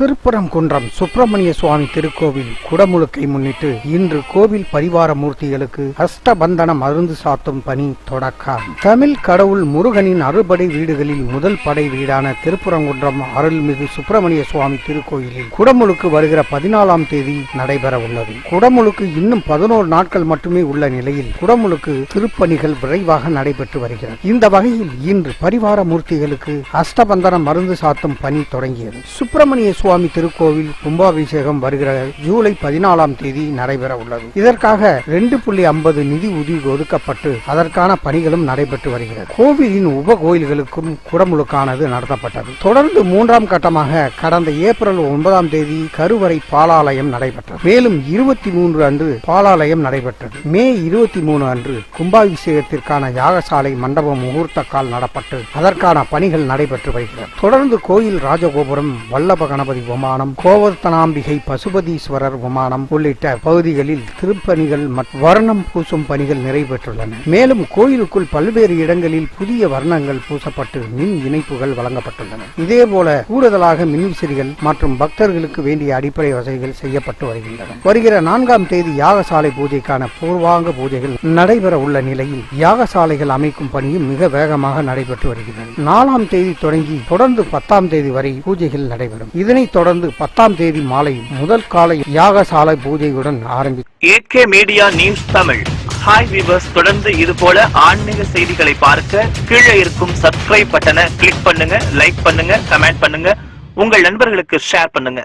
திருப்பரங்குன்றம் சுப்பிரமணிய சுவாமி திருக்கோவில் குடமுழுக்கை முன்னிட்டு இன்று கோவில் பரிவார மூர்த்திகளுக்கு அஷ்டபந்தன மருந்து சாத்தும் பணி தொடக்கம். தமிழ் கடவுள் முருகனின் அறுபடை வீடுகளில் முதல் படை வீடான திருப்பரங்குன்றம் அருள்மிகு சுப்பிரமணிய சுவாமி திருக்கோயிலில் குடமுழுக்கு வருகிற பதினாலாம் தேதி நடைபெற உள்ளது. குடமுழுக்கு இன்னும் பதினோரு நாட்கள் மட்டுமே உள்ள நிலையில் குடமுழுக்கு திருப்பணிகள் விரைவாக நடைபெற்று வருகிறது. இந்த வகையில் இன்று பரிவார மூர்த்திகளுக்கு அஷ்டபந்தனம் மருந்து சாத்தும் பணி தொடங்கியது. சுப்பிரமணிய சுவாமி திருக்கோவில் கும்பாபிஷேகம் வருகிற ஜூலை பதினாலாம் தேதி நடைபெற உள்ளது. இதற்காக ரெண்டு புள்ளி ஐம்பது நிதி உதவி ஒதுக்கப்பட்டு அதற்கான பணிகளும் நடைபெற்று வருகிறது. கோவிலின் உப கோயில்களுக்கும் குடமுழுக்கானது நடத்தப்பட்டது. தொடர்ந்து மூன்றாம் கட்டமாக கடந்த ஏப்ரல் ஒன்பதாம் தேதி கருவறை பாலாலயம் நடைபெற்றது. மேலும் இருபத்தி மூன்று அன்று பாலாலயம் நடைபெற்றது. மே இருபத்தி மூணு அன்று கும்பாபிஷேகத்திற்கான யாகசாலை மண்டபம் முகூர்த்த கால் நடப்பட்டு அதற்கான பணிகள் நடைபெற்று வருகிறது. தொடர்ந்து கோயில் ராஜகோபுரம் வல்லப கணபதி விமானம் கோவர்த்தனாம்பிகை பசுபதீஸ்வரர் விமானம் உள்ளிட்ட பகுதிகளில் திருப்பணிகள் மற்றும் வர்ணம் பூசும் பணிகள் நிறைவேற்றுள்ளன. மேலும் கோயிலுக்குள் பல்வேறு இடங்களில் புதிய வர்ணங்கள் பூசப்பட்டு மின் இணைப்புகள் வழங்கப்பட்டுள்ளன. இதேபோல கூடுதலாக மின்விசிறிகள் மற்றும் பக்தர்களுக்கு வேண்டிய அடிப்படை வசதிகள் செய்யப்பட்டு வருகின்றன. வருகிற நான்காம் தேதி யாகசாலை பூஜைக்கான பூர்வாங்க பூஜைகள் நடைபெற உள்ள நிலையில் யாகசாலைகள் அமைக்கும் பணியும் மிக வேகமாக நடைபெற்று வருகிறது. நாலாம் தேதி தொடங்கி தொடர்ந்து பத்தாம் தேதி வரை பூஜைகள் நடைபெறும். இதனை இதனைத் தொடர்ந்து பத்தாம் தேதி மாலை முதல் காலை யாகசாலை பூஜையுடன் ஆரம்பி AK media news Tamil. Hi viewers தொடர்ந்து இது போல ஆன்மீக செய்திகளை பார்க்க கீழே இருக்கும் சப்ஸ்கிரைப் பட்டனை கிளிக் பண்ணுங்க லைக் பண்ணுங்க கமெண்ட் பண்ணுங்க. உங்கள் நண்பர்களுக்கு ஷேர் பண்ணுங்க.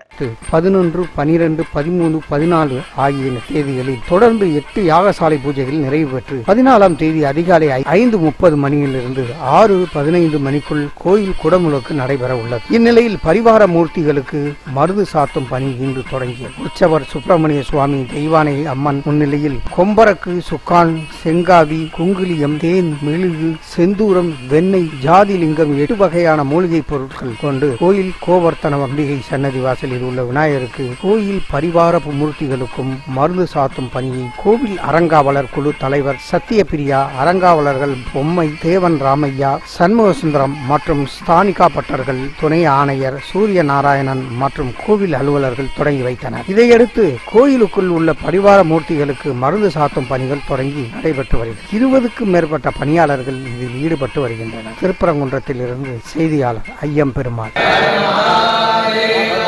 பதினொன்று பனிரெண்டு பதிமூணு பதினாலு ஆகிய தேதிகளில் தொடர்ந்து எட்டு யாகசாலை பூஜைகள் நிறைவு பெற்று பதினாலாம் தேதி அதிகாலை ஐந்து முப்பது மணியிலிருந்து ஆறு பதினைந்து மணிக்குள் கோயில் குடமுழுக்கு நடைபெற உள்ளது. இந்நிலையில் பரிவார மூர்த்திகளுக்கு மருது சாத்தும் பணி இன்று தொடங்கியது. உற்சவர் சுப்பிரமணிய சுவாமி தெய்வானை அம்மன் முன்னிலையில் கொம்பரக்கு சுக்கான் செங்காவி குங்குலியம் தேன் மெழுகு செந்தூரம் வெண்ணெய் ஜாதிலிங்கம் எட்டு வகையான மூலிகை பொருட்கள் கொண்டு கோயில் கோவர்த்தன அம்பிகை சன்னதி வாசலில் உள்ள விநாயகருக்கு கோயில் பரிவார மூர்த்திகளுக்கும் மருந்து சாத்தும் பணியை கோவில் அறங்காவலர் குழு தலைவர் சத்தியபிரியா அறங்காவலர்கள் பொம்மை தேவன் ராமையா சண்முகசுந்தரம் மற்றும் ஸ்தானிகா பட்டர்கள் துணை ஆணையர் சூரிய நாராயணன் மற்றும் கோவில் அலுவலர்கள் தொடங்கி வைத்தனர். இதையடுத்து கோயிலுக்குள் உள்ள பரிவார மூர்த்திகளுக்கு மருந்து சாத்தும் பணிகள் தொடங்கி நடைபெற்று வருகிறது. இருபதுக்கும் மேற்பட்ட பணியாளர்கள் இதில் ஈடுபட்டு வருகின்றனர். திருப்பரங்குன்றத்தில் இருந்து செய்தியாளர் ஐயம் பெருமாள். Hare